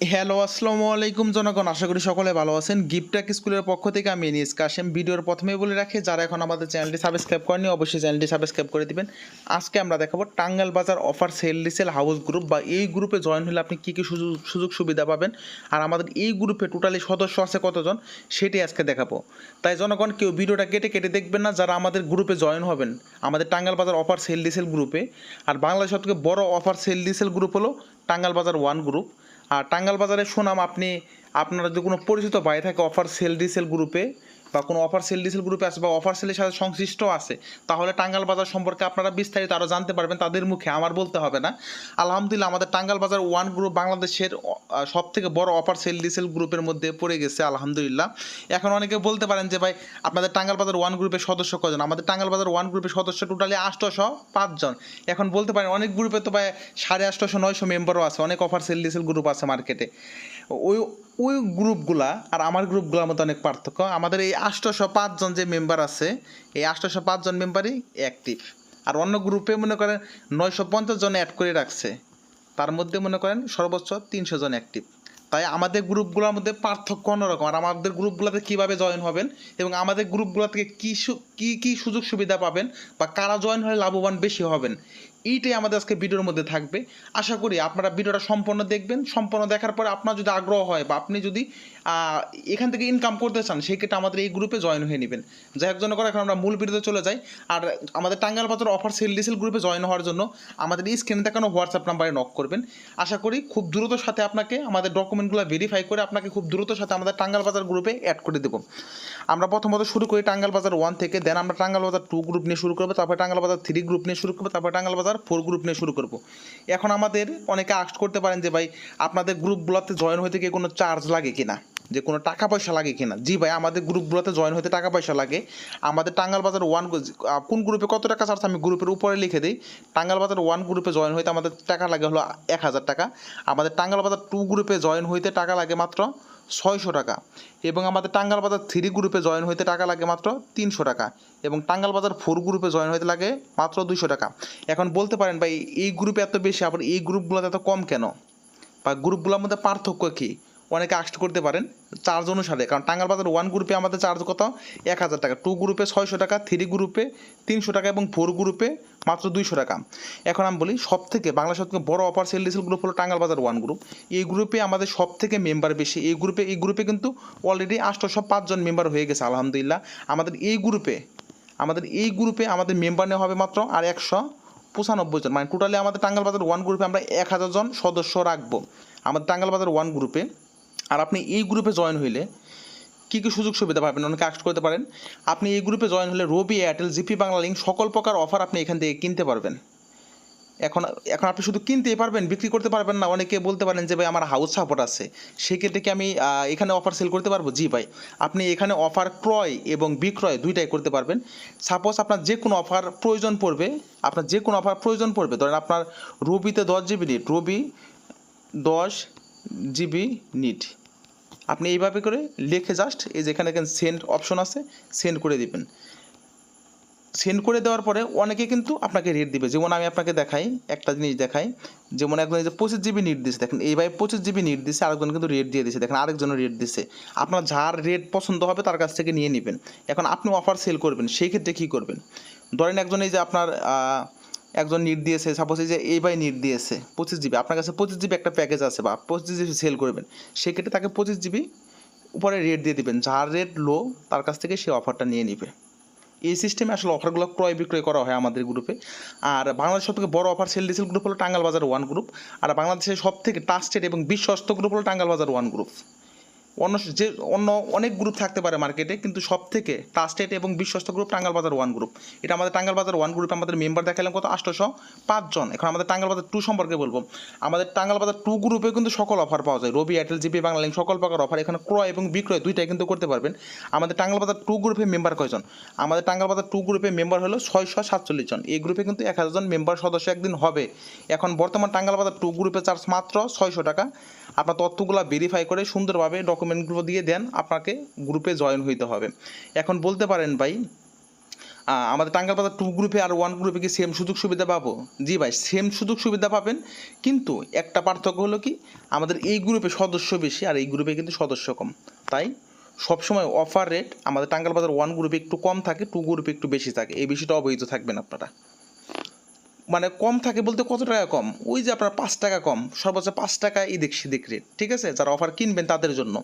Hello, আসসালামু আলাইকুম জনগণ, আশা করি সকলে ভালো আছেন। গিফটাক স্কুলের পক্ষ থেকে আমি এনিস কাশেম। ভিডিওর প্রথমে বলে রাখি, যারা এখন আমাদের চ্যানেলটি সাবস্ক্রাইব করেনি অবশ্যই চ্যানেলটি সাবস্ক্রাইব করে দিবেন। আজকে আমরা দেখাবো টাঙ্গাল বাজার offer sale resale house group, বা এই গ্রুপে জয়েন হলে আপনি কী কী সুযোগ সুযোগ সুবিধা পাবেন। আর আমাদের এই গ্রুপে টোটালি সদস্য আছে কতজন সেটি আজকে দেখাবো। তাই জনগণ, কেউ ভিডিওটা কেটে কেটে দেখবেন না, যারা আমাদের গ্রুপে জয়েন হবেন। আমাদের টাঙ্গাল বাজার অফার সেল রিসেল গ্রুপে, আর বাংলাদেশ সবথেকে বড় অফার সেল রিসেল গ্রুপ হলো টাঙ্গাল বাজার ওয়ান গ্রুপ। আর টাঙ্গাল বাজারে সুনাম আপনি, আপনারা যদি কোনো পরিচিত ভাই থাকে অফার সেল রিসেল গ্রুপে বা কোনো অফার সেল ডিসেল গ্রুপে আছে বা অফার সেলের সাথে সংশ্লিষ্ট আছে, তাহলে টাঙ্গাল বাজার সম্পর্কে আপনারা বিস্তারিত আরও জানতে পারবেন তাদের মুখে, আমার বলতে হবে না। আলহামদুলিল্লাহ, আমাদের টাঙ্গাল বাজার ওয়ান গ্রুপ বাংলাদেশের সব থেকে বড় অফার সেল ডিসেল গ্রুপের মধ্যে পড়ে গেছে, আলহামদুলিল্লাহ। এখন অনেকে বলতে পারেন যে, ভাই, আপনাদের টাঙ্গাল বাজার ওয়ান গ্রুপের সদস্য কজন আমাদের টাঙ্গাল বাজার ওয়ান গ্রুপের সদস্য টোটালি আটশোশো পাঁচজন এখন বলতে পারেন, অনেক গ্রুপে তো ভাই সাড়ে আটশোশো নয়শো মেম্বারও আছে, অনেক অফার সেল ডিসেল গ্রুপ আছে মার্কেটে ওই ওই গ্রুপগুলা আর আমার গ্রুপগুলোর মধ্যে অনেক পার্থক্য। আমাদের এই আটশোশো পাঁচজন যে মেম্বার আছে, এই আটশোশো পাঁচজন মেম্বারই অ্যাক্টিভ আর অন্য গ্রুপে মনে করেন নয়শো পঞ্চাশ জন অ্যাড করে রাখছে, তার মধ্যে মনে করেন সর্বোচ্চ তিনশো জন অ্যাক্টিভ তাই আমাদের গ্রুপগুলোর মধ্যে পার্থক্য অন্যরকম। আর আমাদের গ্রুপগুলোতে কীভাবে জয়েন হবেন এবং আমাদের গ্রুপগুলো থেকে কী কী কী সুযোগ সুবিধা পাবেন বা কারা জয়েন হলে লাভবান বেশি হবেন এইটাই আমাদের আজকে ভিডিওর মধ্যে থাকবে। আশা করি আপনারা ভিডিওটা সম্পূর্ণ দেখবেন। সম্পূর্ণ দেখার পরে আপনার যদি আগ্রহ হয় বা আপনি যদি এখান থেকে ইনকাম করতে চান, সেক্ষেত্রে আমাদের এই গ্রুপে জয়েন হয়ে নেবেন। যাই হোক জন্য করে এখন আমরা মূল ভিডিওতে চলে যাই। আর আমাদের টাঙ্গাল বাজার অফার সেল ডিসেল গ্রুপে জয়েন হওয়ার জন্য আমাদের এই স্ক্রিনে দেখানো হোয়াটসঅ্যাপ নাম্বারে নক করবেন। আশা করি খুব দ্রুত সাথে আপনাকে আমাদের ডকুমেন্টগুলো ভেরিফাই করে আপনাকে খুব দ্রুত সাথে আমাদের টাঙ্গাল বাজার গ্রুপে অ্যাড করে দেবো। আমরা প্রথমত শুরু করি টাঙ্গাল বাজার ওয়ান থেকে দেন আমরা টাঙ্গাল বাজার টু গ্রুপ নিয়ে শুরু করব, তারপরে টাঙ্গাল বাজার থ্রি গ্রুপ নিয়ে শুরু করব, তারপরে টাঙ্গাল বাজার ফোর গ্রুপ নিয়ে শুরু করব। এখন আমাদের অনেকে আস্ট করতে পারেন যে, ভাই, আপনাদের গ্রুপগুলোতে জয়েন হতে গিয়ে কোনো চার্জ লাগে কিনা যে কোনো টাকা পয়সা লাগে কিনা। জি ভাই, আমাদের গ্রুপগুলোতে জয়েন হতে টাকা পয়সা লাগে। আমাদের টাঙ্গাল বাজার ওয়ান কোন গ্রুপে কত টাকা চার্জ আমি গ্রুপের উপরে লিখে দিই। টাঙ্গাল বাজার ওয়ান গ্রুপে জয়েন হইতে আমাদের টাকা লাগে হলো এক হাজার টাকা। আমাদের টাঙ্গাল বাজার টু গ্রুপে জয়েন হইতে টাকা লাগে মাত্র ছয়শো টাকা। এবং আমাদের টাঙ্গাল বাজার থ্রি গ্রুপে জয়েন হইতে টাকা লাগে মাত্র তিনশো টাকা। এবং টাঙ্গাল বাজার ফোর গ্রুপে জয়েন হইতে লাগে মাত্র দুশো টাকা। এখন বলতে পারেন ভাই, এই গ্রুপে এত বেশি, আবার এই গ্রুপগুলোতে এত কম কেন? বা গ্রুপগুলোর মধ্যে পার্থক্য কী? অনেকে আস্ট করতে পারেন চার্জ অনুসারে। কারণ টাঙ্গাল বাজার ওয়ান গ্রুপে আমাদের চার্জ কত? এক হাজার টাকা। টু গ্রুপে ছয়শো টাকা থ্রি গ্রুপে তিনশো টাকা এবং ফোর গ্রুপে মাত্র দুইশো টাকা। এখন আমি বলি সব থেকে বাংলা সব থেকে বড় অফার সেল ডিসেল গ্রুপ হলো টাঙ্গাল বাজার ওয়ান গ্রুপ এই গ্রুপে আমাদের সব থেকে মেম্বার বেশি। এই গ্রুপে এই গ্রুপে কিন্তু অলরেডি আটশোশো পাঁচজন মেম্বার হয়ে গেছে, আলহামদুলিল্লাহ। আমাদের এই গ্রুপে আমাদের এই গ্রুপে আমাদের মেম্বার নেওয়া হবে মাত্র আর একশো পঁচানব্বই জন। মানে টোটালি আমাদের টাঙ্গাল বাজার ওয়ান গ্রুপে আমরা এক হাজার জন সদস্য রাখব। আমাদের টাঙ্গাল বাজার ওয়ান গ্রুপে আর আপনি এই গ্রুপে জয়েন হইলে কী কী সুযোগ সুবিধা পাবেন অনেকে আক্ট করতে পারেন। আপনি এই গ্রুপে জয়েন হলে Robi Airtel GP Banglalink সকল প্রকার অফার আপনি এখান থেকে কিনতে পারবেন। এখন এখন আপনি শুধু কিনতেই পারবেন, বিক্রি করতে পারবেন না। অনেকে বলতে পারেন যে, ভাই, আমার হাউস সাপোর্ট আছে। সেক্ষেত্রে কি আমি এখানে অফার সেল করতে পারব? জি ভাই, আপনি এখানে অফার ক্রয় এবং বিক্রয় দুইটাই করতে পারবেন। সাপোজ আপনার যে কোনো অফার প্রয়োজন পড়বে, আপনার যে কোনো অফার প্রয়োজন পড়বে। ধরেন আপনার রবিতে দশ জিবি নিট রবি দশ জিবি নিট। আপনি এইভাবে করে লিখে জাস্ট এই যেখানে সেন্ড অপশন আছে সেন্ড করে দিবেন। সেন্ড করে দেওয়ার পরে অনেকে কিন্তু আপনাকে রেট দিবে। যেমন আমি আপনাকে দেখাই, একটা জিনিস দেখাই, যেমন একজন যে পঁচিশ জিবি নিট দিচ্ছে দেখেন এইভাবে পঁচিশ জিবি নিট দিচ্ছে আরেকজন কিন্তু রেট দিয়ে দিচ্ছে দেখেন আরেকজন রেট দিচ্ছে আপনার যার রেট পছন্দ হবে তার কাছ থেকে নিয়ে নেবেন। এখন আপনি অফার সেল করবেন, সেই ক্ষেত্রে কী করবেন? ধরেন একজন এই যে আপনার একজন নিট দিয়েছে সাপোজ এই যে এই বাই নিট দিয়েছে, পঁচিশ জিবি আপনার কাছে পঁচিশ জিবি একটা প্যাকেজ আছে বা পঁচিশ জিবি সেল করবেন, সেক্ষেত্রে তাকে পঁচিশ জিবি উপরে রেট দিয়ে দিবেন, যার রেট লো তার কাছ থেকে সে অফারটা নিয়ে নেবে। এই সিস্টেমে আসলে অফারগুলো ক্রয় বিক্রয় করা হয় আমাদের গ্রুপে আর বাংলাদেশের সব থেকে বড় অফার সেল ডিসেল গ্রুপ হলো টাঙ্গাল বাজার ওয়ান গ্রুপ আর বাংলাদেশের সব থেকে ট্রাস্টেড এবং বিশ্বস্ত গ্রুপ হলো টাঙ্গাল বাজার ওয়ান গ্রুপ অন্য যে অন্য অনেক গ্রুপ থাকতে পারে মার্কেটে কিন্তু সব থেকে ট্রাস্টেড এবং বিশ্বস্ত গ্রুপ টাঙ্গাল বাজার ওয়ান গ্রুপ এটা আমাদের টাঙ্গাল বাজার ওয়ান গ্রুপে আমাদের মেম্বার দেখালাম কত? আটশোশো পাঁচজন এখন আমাদের টাঙ্গাল বাজার টু সম্পর্কে বলব। আমাদের টাঙ্গাল বাজার টু গ্রুপে কিন্তু সকল অফার পাওয়া যায়। Robi Airtel GP Banglalink সকল প্রকার অফার এখানে ক্রয় এবং বিক্রয় দুইটাই কিন্তু করতে পারবেন। আমাদের টাঙ্গাল বাজার টু গ্রুপে মেম্বার কয়জন? আমাদের টাঙ্গাল বাজার টু গ্রুপে মেম্বার হলো ছয়শো সাতচল্লিশ জন। এই গ্রুপে কিন্তু এক হাজার জন মেম্বার সদস্য একদিন হবে। এখন বর্তমান টাঙ্গাল বাজার টু গ্রুপে চার্জ মাত্র ছয়শো টাকা। আপনার তথ্যগুলো ভেরিফাই করে সুন্দরভাবে ডকুমেন্টগুলো দিয়ে দেন, আপনাকে গ্রুপে জয়েন হইতে হবে। এখন বলতে পারেন ভাই আমাদের টাঙ্গাল বাজার টু গ্রুপে আর ওয়ান গ্রুপে কি সেম সুযোগ সুবিধা পাবো? জি ভাই সেম সুযোগ সুবিধা পাবেন, কিন্তু একটা পার্থক্য হলো কি, আমাদের এই গ্রুপে সদস্য বেশি আর এই গ্রুপে কিন্তু সদস্য কম। তাই সবসময় অফার রেট আমাদের টাঙ্গাল বাজার ওয়ান গ্রুপে একটু কম থাকে টু গ্রুপে একটু বেশি থাকে, এই বিষয়টা অবহিত থাকবেন আপনারা। মানে কম থাকে বলতে কত টাকা কম? ওই যে আপনার পাঁচ টাকা কম, সর্বোচ্চ পাঁচ টাকা এদিক সেদিক রেট ঠিক আছে? যারা অফার কিনবেন তাদের জন্য।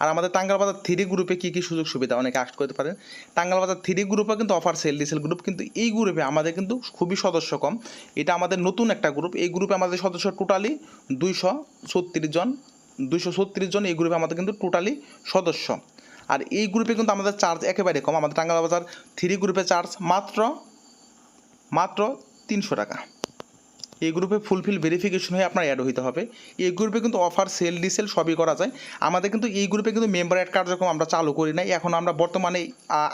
আর আমাদের টাঙ্গাল বাজার থ্রি গ্রুপে কী কী সুযোগ সুবিধা, অনেকে আস্ক করতে পারেন। টাঙ্গাল বাজার থ্রি গ্রুপে কিন্তু অফার সেল ডিসেল গ্রুপ কিন্তু এই গ্রুপে আমাদের কিন্তু খুবই সদস্য কম। এটা আমাদের নতুন একটা গ্রুপ এই গ্রুপে আমাদের সদস্য টোটালি দুইশো ছত্রিশ জন, দুইশো ছত্রিশ জন এই গ্রুপে আমাদের কিন্তু টোটালি সদস্য। আর এই গ্রুপে কিন্তু আমাদের চার্জ একেবারে কম। আমাদের টাঙ্গাল বাজার থ্রি গ্রুপে চার্জ মাত্র মাত্র তিনশো টাকা। এই গ্রুপে ফুলফিল ভেরিফিকেশন হয়ে আপনার অ্যাড হইতে হবে। এই গ্রুপে কিন্তু অফার সেল ডিসেল সবই করা যায়। আমাদের কিন্তু এই গ্রুপে কিন্তু মেম্বার অ্যাড কার্যক্রম আমরা চালু করি নাই। এখন আমরা বর্তমানে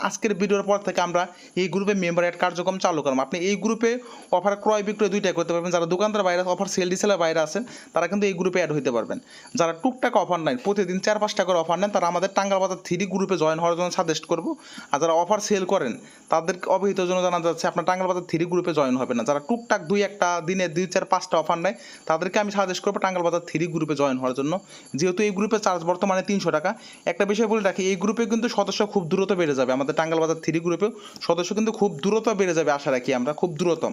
আজকের ভিডিওর পর থেকে আমরা এই গ্রুপে মেম্বার অ্যাড কার্যক্রম চালু করলাম। আপনি এই গ্রুপে অফার ক্রয় বিক্রয় দুইটাই করতে পারবেন। যারা দোকানদার বাইরে অফার সেল ডিসেলের বাইরে আছেন, তারা কিন্তু এই গ্রুপে অ্যাড হইতে পারবেন। যারা টুকটাক অফার নেন প্রতিদিন চার পাঁচটা করে অফার নেন, তারা আমাদের টাঙ্গাল বাজার থ্রি গ্রুপে জয়েন হওয়ার জন্য সাজেস্ট করব। আর যারা অফার সেল করেন তাদের অবহিত জন্য জানা যাচ্ছে, আপনার টাঙ্গাল বাজার থ্রি গ্রুপে জয়েন হবে না। যারা টুকটাক দুই একটা দিনে দুই চার পাঁচটা অফার নেয়, তাদেরকে আমি সাজেস্ট করব টাঙ্গাল বাজার থ্রি গ্রুপে জয়েন হওয়ার জন্য। যেহেতু এই গ্রুপে চার্জ বর্তমানে তিনশো টাকা। একটা বিষয় বলে রাখি, এই গ্রুপে কিন্তু সদস্য খুব দ্রুত বেড়ে যাবে। আমাদের টাঙ্গাল বাজার থ্রি গ্রুপেও সদস্য কিন্তু খুব দ্রুত বেড়ে যাবে, আশা রাখি আমরা, খুব দ্রুত।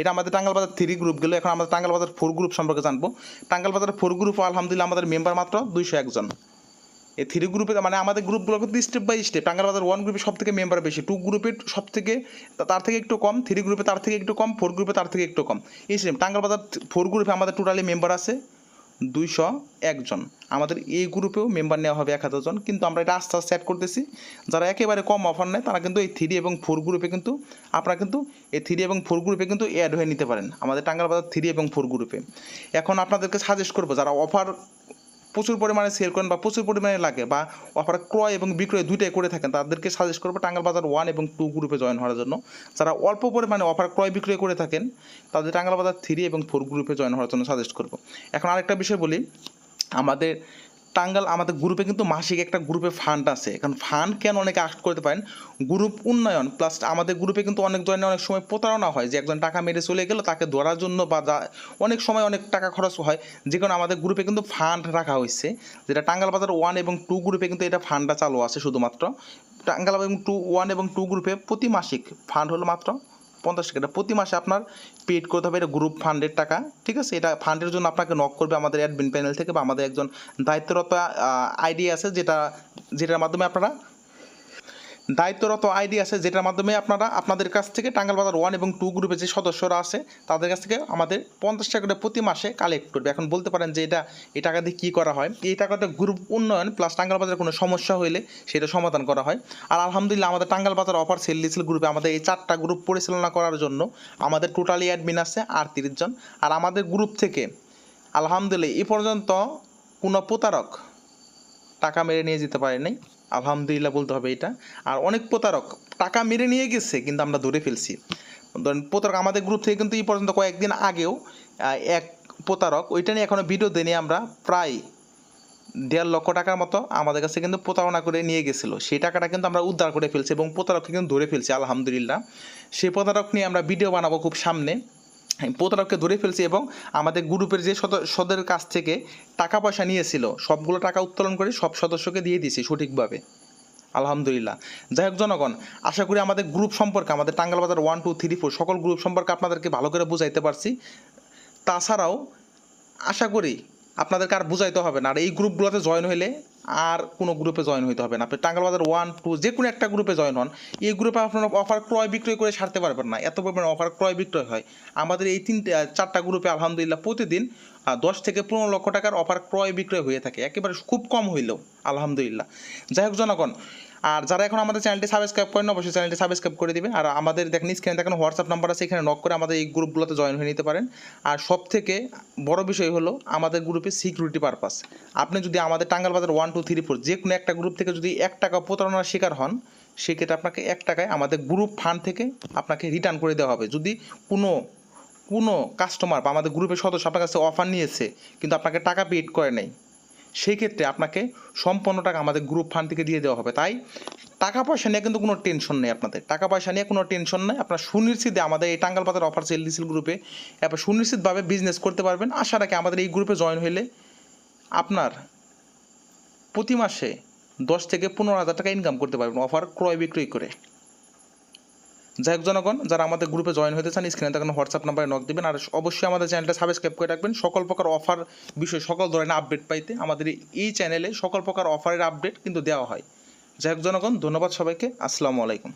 এটা আমাদের টাঙ্গাল বাজার থ্রি গ্রুপ গেলে। এখন আমাদের টাঙ্গাল বাজার ফোর গ্রুপ সম্পর্কে জানব। টাঙ্গাল বাজার ফোর গ্রুপ আলহামদুলিল্লাহ আমাদের মেম্বার মাত্র দুইশো একজন। এই থ্রি গ্রুপে মানে আমাদের গ্রুপগুলো কিন্তু স্টেপ বাই স্টেপ টাঙ্গাল বাজার ওয়ান গ্রুপে সব থেকে মেম্বার বেশি। টু গ্রুপে সব থেকে তার থেকে একটু কম থ্রি গ্রুপে তার থেকে একটু কম ফোর গ্রুপে তার থেকে একটু কম। এই সেম টাঙ্গাল বাজার ফোর গ্রুপে আমাদের টোটালি মেম্বার আছে দুইশো একজন আমাদের এই গ্রুপেও মেম্বার নেওয়া হবে এক হাজার জন, কিন্তু আমরা এটা আস্তে আস্তে অ্যাড করতেছি। যারা একেবারে কম অফার নেয়, তারা কিন্তু এই থ্রি এবং ফোর গ্রুপে কিন্তু, আপনারা কিন্তু এই থ্রি এবং ফোর গ্রুপে কিন্তু অ্যাড হয়ে নিতে পারেন। আমাদের টাঙ্গাল বাজার থ্রি এবং ফোর গ্রুপে এখন আপনাদেরকে সাজেস্ট করব, যারা অফার প্রচুর পরিমাণে সেল করেন বা প্রচুর পরিমাণে লাগে বা অফার ক্রয় এবং বিক্রয় দুইটাই করে থাকেন, তাদেরকে সাজেস্ট করব টাঙ্গাল বাজার ওয়ান এবং টু গ্রুপে জয়েন হওয়ার জন্য। যারা অল্প পরিমাণে অফার ক্রয় বিক্রয় করে থাকেন, তাদের টাঙ্গাল বাজার থ্রি এবং ফোর গ্রুপে জয়েন হওয়ার জন্য সাজেস্ট করব। এখন আরেকটা বিষয় বলি, আমাদের টাঙ্গাল আমাদের গ্রুপে কিন্তু মাসিক একটা গ্রুপে ফান্ড আছে। এখন ফান্ড কেন অনেকে আক্ট করতে পারেন? গ্রুপ উন্নয়ন প্লাস আমাদের গ্রুপে কিন্তু অনেক ধরনের অনেক সময় প্রতারণা হয় যে একজন টাকা মেরে চলে গেল, তাকে ধরার জন্য বা অনেক সময় অনেক টাকা খরচ হয়। যে কারণে আমাদের গ্রুপে কিন্তু ফান্ড রাখা হয়েছে, যেটা টাঙ্গাল বাজার ওয়ান এবং টু গ্রুপে কিন্তু এটা ফান্ডটা চালু আছে শুধুমাত্র। টাঙ্গাল এবং টু ওয়ান এবং টু গ্রুপে প্রতি মাসিক ফান্ড হলো মাত্র পঞ্চাশ টাকা। প্রতি মাসে আপনার পেড করতে হবে। এটা গ্রুপ ফান্ডের টাকা, ঠিক আছে? এটা ফান্ডের জন্য আপনাকে নক করবে আমাদের অ্যাডমিন প্যানেল থেকে বা আমাদের একজন দায়িত্বরত আইডি আছে যেটা, যেটার মাধ্যমে আপনারা দায়িত্বরত আইডি আছে, যেটার মাধ্যমে আপনারা আপনাদের কাছ থেকে টাঙ্গাল বাজার ওয়ান এবং টু গ্রুপের যে সদস্যরা আছে, তাদের কাছ থেকে আমাদের পঞ্চাশ টাকা করে প্রতি মাসে কালেক্ট করবে। এখন বলতে পারেন যে এটা, এই টাকা দিয়ে কী করা হয়? এই টাকাতে গ্রুপ উন্নয়ন প্লাস টাঙ্গাল বাজারে কোনো সমস্যা হইলে সেটা সমাধান করা হয়। আর আলহামদুলিল্লাহ আমাদের টাঙ্গাল বাজার অফার সেল ডিসেল গ্রুপে আমাদের এই চারটা গ্রুপ পরিচালনা করার জন্য আমাদের টোটালি অ্যাডমিন আছে, আটত্রিশ জন। আর আমাদের গ্রুপ থেকে, আলহামদুলিল্লাহ, এ পর্যন্ত কোনো প্রতারক টাকা মেরে নিয়ে যেতে পারে নাই আলহামদুলিল্লাহ বলতে হবে এটা। আর অনেক প্রতারক, টাকা মেরে নিয়ে গেছে, কিন্তু আমরা ধরে ফেলছি। ধরেন প্রতারক আমাদের গ্রুপ থেকে কিন্তু এই পর্যন্ত কয়েকদিন আগেও এক প্রতারক, ওইটা নিয়ে এখনও ভিডিও দিনে আমরা, প্রায় দেড় লক্ষ টাকার মতো আমাদের কাছে কিন্তু প্রতারণা করে নিয়ে গেছিল। সেই টাকাটা কিন্তু আমরা উদ্ধার করে ফেলছি এবং প্রতারককে কিন্তু ধরে ফেলছি, আলহামদুলিল্লাহ। সেই প্রতারক নিয়ে আমরা ভিডিও বানাবো খুব সামনে। প্রতারককে ধরে ফেলছি এবং আমাদের গ্রুপের যে সদস্যদের কাছ থেকে টাকা পয়সা নিয়েছিল, সবগুলো টাকা উত্তোলন করে সব সদস্যকে দিয়ে দিয়েছি সঠিকভাবে। আলহামদুলিল্লাহ। যাই হোক, জনগণ, আশা করি আমাদের গ্রুপ সম্পর্কে, আমাদের টাঙ্গাল বাজার ওয়ান, টু, থ্রি, ফোর, সকল গ্রুপ সম্পর্কে আপনাদেরকে ভালো করে বুঝাইতে পারছি। তাছাড়াও, আশা করি আপনাদেরকে আর বুঝাইতে হবে না। আর এই গ্রুপগুলোতে জয়েন হইলে আর কোনো গ্রুপে জয়েন হইতে হবে না। আপনি টাঙ্গাল বাজার ওয়ান টু যে কোনো একটা গ্রুপে জয়েন হন, এই গ্রুপে আপনারা অফার ক্রয় বিক্রয় করে ছাড়তে পারবেন না। এত পরিমাণে অফার ক্রয় বিক্রয় হয়। আমাদের এই তিনটে চারটা গ্রুপে আলহামদুলিল্লাহ প্রতিদিন দশ থেকে পনেরো লক্ষ টাকার অফার ক্রয় বিক্রয় হয়ে থাকে। একেবারে খুব কম হইলেও, আলহামদুলিল্লাহ। যাই হোক জনগণ আর যারা এখন আমাদের চ্যানেলটি সাবস্ক্রাইব করেন অবশ্যই চ্যানেলটি সাবস্ক্রাইব করে দিবেন। আর আমাদের দেখেন স্ক্রিনে দেখেন হোয়াটসঅ্যাপ নাম্বার আছে, এখানে নক করে আমাদের এই গ্রুপগুলোতে জয়েন হয়ে নিতে পারেন। আর সব থেকে বড় বিষয় হলো আমাদের গ্রুপে সিকিউরিটি পারপাস আপনি যদি আমাদের টাঙ্গাল বাজার ওয়ান টু থ্রি ফোর যে কোনো একটা গ্রুপ থেকে যদি এক টাকা প্রতারণার শিকার হন, সেক্ষেত্রে আপনাকে এক টাকায় আমাদের গ্রুপ ফান্ড থেকে আপনাকে রিটার্ন করে দেওয়া হবে। যদি কোনো কোনো কাস্টমার বা আমাদের গ্রুপের সদস্য আপনার কাছে অফার নিয়েছে, কিন্তু আপনাকে টাকা পেড করে নেই সেই ক্ষেত্রে আপনাকে সম্পূর্ণ টাকা আমাদের গ্রুপ ফান্ড থেকে দিয়ে দেওয়া হবে। তাই টাকা পয়সা নিয়ে কিন্তু কোনো টেনশন নেই আপনাদের। টাকা পয়সা নিয়ে কোনো টেনশন নেই। আপনার সুনিশ্চিতে আমাদের এই টাঙ্গাল পাতার অফার সেল গ্রুপে এরপর সুনিশ্চিতভাবে বিজনেস করতে পারবেন। আশা রাখি আমাদের এই গ্রুপে জয়েন হইলে আপনার প্রতি মাসে দশ থেকে পনেরো হাজার টাকা ইনকাম করতে পারবেন অফার ক্রয় বিক্রয় করে। যাই হোক জনগণ, যারা আমাদের গ্রুপে জয়েন হতে চান স্ক্রিনে থাকানো হোয়াটসঅ্যাপ নাম্বারে নক দেবেন। আর অবশ্যই আমাদের চ্যানেলটা সাবস্ক্রাইব করে রাখবেন। সকল প্রকার অফার বিষয়ে সকল ধরনের আপডেট পাইতে আমাদের এই চ্যানেলে সকল প্রকার অফারের আপডেট কিন্তু দেওয়া হয়। যাই হোক জনগণ, ধন্যবাদ সবাইকে। আসসালামু আলাইকুম।